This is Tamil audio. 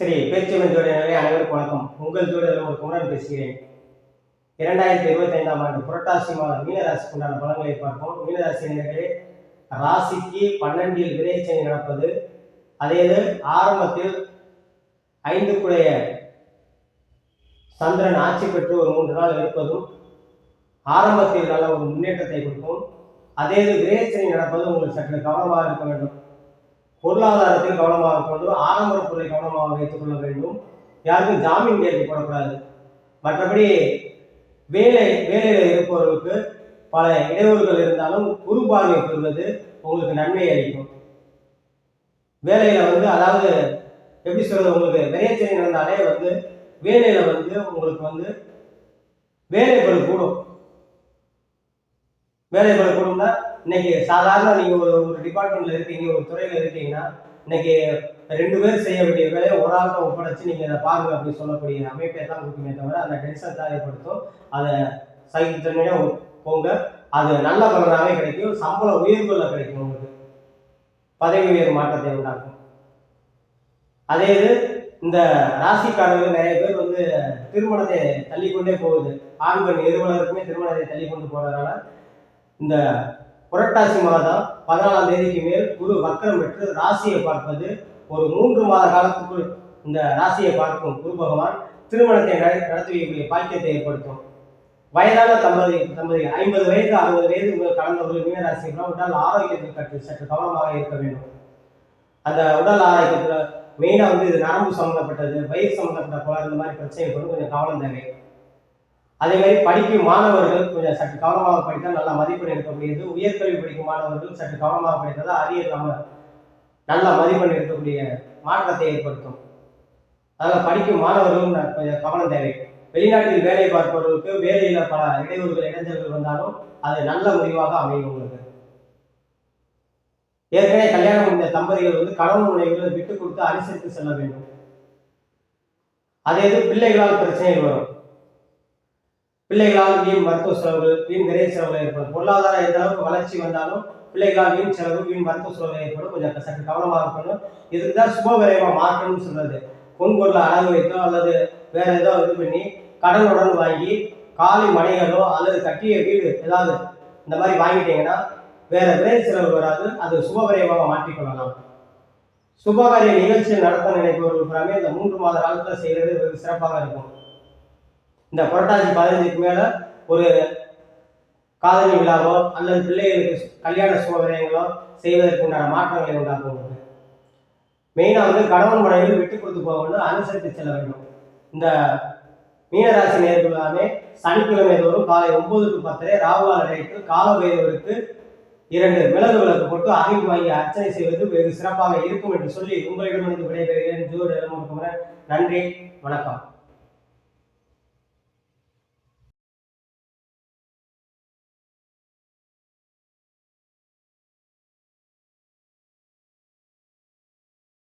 சரி பேச்சுவன் ஜோடியினரே அனைவருக்கும் வணக்கம். உங்கள் ஜோடியில் ஒரு குமரன் பேசுகிறேன். இரண்டாயிரத்தி இருபத்தி ஐந்தாம் ஆண்டு புரட்டாசி மாதம் மீனராசிக்கு உண்டான பலன்களை பார்ப்போம். மீனராசினியர்களே ராசிக்கு பன்னெண்டில் விரைச்சனை நடப்பது அதே ஆரம்பத்தில் ஐந்துக்குடைய சந்திரன் ஆட்சி பெற்று ஒரு மூன்று நாள் இருப்பதும் ஆரம்பத்தில் நல்ல ஒரு முன்னேற்றத்தை கொடுக்கும். அதே விரேச்சனை நடப்பதும் நடப்பது உங்களுக்கு சற்று கவனமாக இருக்க வேண்டும். பொருளாதாரத்தில் கவனமாக இருக்க வேண்டும் ஆடம்பர பொருளை கவனமாக வைத்துக் கொள்ள வேண்டும். யாருக்கும் ஜாமீன் கேள்வி போடக்கூடாது மற்றபடி வேலை வேலையில் இருப்பவர்களுக்கு பல இடையூறுகள் இருந்தாலும் குரு பார்வை பெறுவது உங்களுக்கு நன்மை அளிக்கும். வேலையில வந்து அதாவது எப்படி சொல்றது உங்களுக்கு விரைச்சனை நடந்தாலே வந்து வேலையில வந்து உங்களுக்கு வந்து வேலைகள் கூடும். வேலைகள் கூடும்னா இன்னைக்கு சாதாரண நீங்க ஒரு ஒரு டிபார்ட்மெண்ட்ல இருக்கீங்க ஒரு துறையில இருக்கீங்கன்னா இன்னைக்கு ரெண்டு பேர் செய்ய வேண்டிய வேலையை ஒரு ஆள்கிட்ட ஒப்படைச்சு நீங்க அதை பாருங்க அப்படின்னு சொல்லக்கூடிய அமைப்பை தான் கொடுக்குமே தவிர அந்த டென்ஷன் தான் ஏற்படுத்தும் அதை சகித்தன்மையா போங்க. அது நல்ல பலனாகவே கிடைக்கும். சம்பள உயிர்களில் கிடைக்கும் உங்களுக்கு. பதவி உயர் மாற்றத்தை உண்டாக்கும். அதே இது இந்த ராசிக்காரர்கள் நிறைய பேர் வந்து திருமணத்தை தள்ளிக்கொண்டே போகுது. ஆண்கள் நிறுவனருக்குமே திருமணத்தை தள்ளி கொண்டு போறதுனால இந்த புரட்டாசி மாதம் பதினாலாம் தேதிக்கு மேல் குரு வக்கரம் பெற்று ராசியை பார்ப்பது ஒரு மூன்று மாத காலத்துக்குள் இந்த ராசியை பார்க்கும் குரு பகவான் திருமணத்தை நடத்தக்கூடிய நடத்தி வைக்கக்கூடிய பாக்கியத்தை ஏற்படுத்தும். வயதான தம்பதி தம்பதி ஐம்பது வயது அறுபது வயது முதல் கடந்தவர்கள் மீனராசி உடல் ஆரோக்கியத்தில் கற்று சற்று கவனமாக இருக்க வேண்டும். அந்த உடல் ஆரோக்கியத்தில் மெயினாக வந்து இது நரம்பு சம்மந்தப்பட்டது வயிறு சம்மந்தப்பட்ட கோளாறு இந்த மாதிரி பிரச்சனை கொஞ்சம் கவனம் தேவை. அதே மாதிரி படிக்கும் மாணவர்கள் கொஞ்சம் சற்று கவனமாக படித்தால் நல்ல மதிப்பெண் எடுக்க முடியுது உயர்கல்வி படிக்கும் மாணவர்கள் சற்று கவனமாக படித்தால் அரியர் நம்ம நல்ல மதிப்பெண் எடுக்கக்கூடிய மாற்றத்தை ஏற்படுத்தும். அதனால் படிக்கும் மாணவர்களும் கொஞ்சம் கவனம் தேவை. வெளிநாட்டில் வேலை பார்ப்பவர்களுக்கு வேலையில் பல இடையூறுகள் இடைஞ்சல்கள் வந்தாலும் அது நல்ல முடிவாக அமையும் உங்களுக்கு. ஏற்கனவே கல்யாணம் முடிந்த தம்பதிகள் வந்து கணவன் மனைவிகளை விட்டு கொடுத்து அனுசரித்து செல்ல வேண்டும். அதே இது பிள்ளைகளால் பிரச்சனைகள் வரும். பிள்ளைகளால் வீண் மருத்துவ செலவுகள் வீண் நிறைய செலவுகள் ஏற்படும். பொருளாதாரம் எந்த அளவுக்கு வளர்ச்சி வந்தாலும் பிள்ளைகளால் வீண் செலவு வீண் மருத்துவ செலவுகள் ஏற்படும். கொஞ்சம் சற்று கவனமாக இருக்கணும். இதுக்கு தான் சுப விரைவாக மாற்றணும்னு சொல்றது. பொன்பொருளை அழகு வைத்தோ அல்லது வேற ஏதோ இது பண்ணி கடனுடன் வாங்கி காலை மனைகளோ அல்லது கட்டிய வீடு ஏதாவது இந்த மாதிரி வாங்கிட்டீங்கன்னா வேற விரை செலவு வராது. அது சுப விரைவாக மாற்றிக்கொள்ளலாம் சுபகாரிய நிகழ்ச்சியை நடத்த நினைப்பவர்கள் பூராமே இந்த மூன்று மாத காலத்தில் செய்கிறது சிறப்பாக இருக்கும். இந்த புரட்டாசி பதினஞ்சுக்கு மேலே ஒரு காதணி விழாவோ அல்லது பிள்ளைகளுக்கு கல்யாண சுபகரியங்களோ செய்வதற்கு உண்டான மாற்றங்களை உண்டாக்கும் மெயினாக வந்து கணவன் மனைவி விட்டு கொடுத்து போக அனுசரித்து செல்ல வேண்டும். இந்த மீனராசி நேர்களாமே சனிக்கிழமை தோறும் காலை ஒன்பது டு பத்தரை ராகுவால் நேரத்தில் கால பைரவருக்கு இரண்டு மிளகு விளக்கு போட்டு அறிவு வாங்கி அர்ச்சனை செய்வது வெகு சிறப்பாக இருக்கும் என்று சொல்லி உங்களிடமிருந்து விடைபெறுகிறேன். ஜோடி நன்றி வணக்கம்.